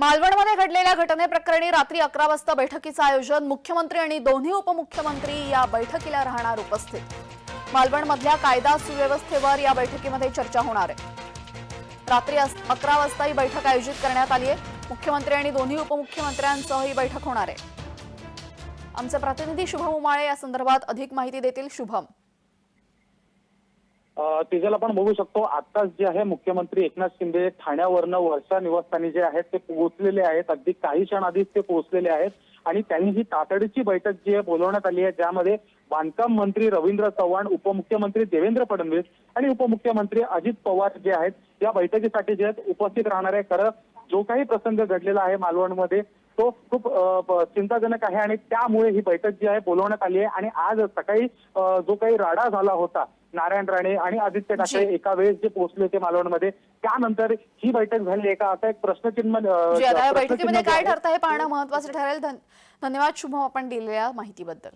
मालवणमध्ये घडलेल्या घटनेप्रकरणी रात्री अकरा वाजता बैठकीचं आयोजन मुख्यमंत्री आणि दोन्ही उपमुख्यमंत्री या बैठकीला राहणार उपस्थित. मालवणमधल्या कायदा सुव्यवस्थेवर या बैठकीमध्ये चर्चा होणार आहे. रात्री अकरा वाजता ही बैठक आयोजित करण्यात आली आहे. मुख्यमंत्री आणि दोन्ही उपमुख्यमंत्र्यांसह ही बैठक होणार आहे. आमचे प्रतिनिधी शुभम उमाळे या संदर्भात अधिक माहिती देतील शुभम. अ, आपण बघू शकतो. आताच जे आहे मुख्यमंत्री एकनाथ शिंदे ठाण्यावरनं वर्षा निवासस्थानी जे आहेत ते पोहोचलेले आहेत. अगदी काही क्षण आधीच ते पोहोचलेले आहेत. आणि त्यांनी ही तातडीची बैठक जी आहे बोलवण्यात आली आहे ज्यामध्ये बांधकाम मंत्री रवींद्र चव्हाण उपमुख्यमंत्री देवेंद्र फडणवीस आणि उपमुख्यमंत्री अजित पवार जे आहेत या बैठकीसाठी जे आहेत उपस्थित राहणार आहे. खरं जो काही प्रसंग घडलेला आहे मालवणमध्ये तो खूप चिंताजनक आहे. आणि त्यामुळे ही बैठक जी आहे बोलवण्यात आली आहे. आणि आज सकाळी जो काही राडा झाला होता नारायण राणे आणि आदित्य ठाकरे. एका वेळेस जे पोहोचले होते मालवणमध्ये त्यानंतर ही बैठक झाली. का असा एक प्रश्नचिन्ह आता बैठकीमध्ये काय ठरतं हे पाहणं महत्वाचं ठरेल. धन- धन्यवाद. शुभम आपण दिलेल्या माहितीबद्दल.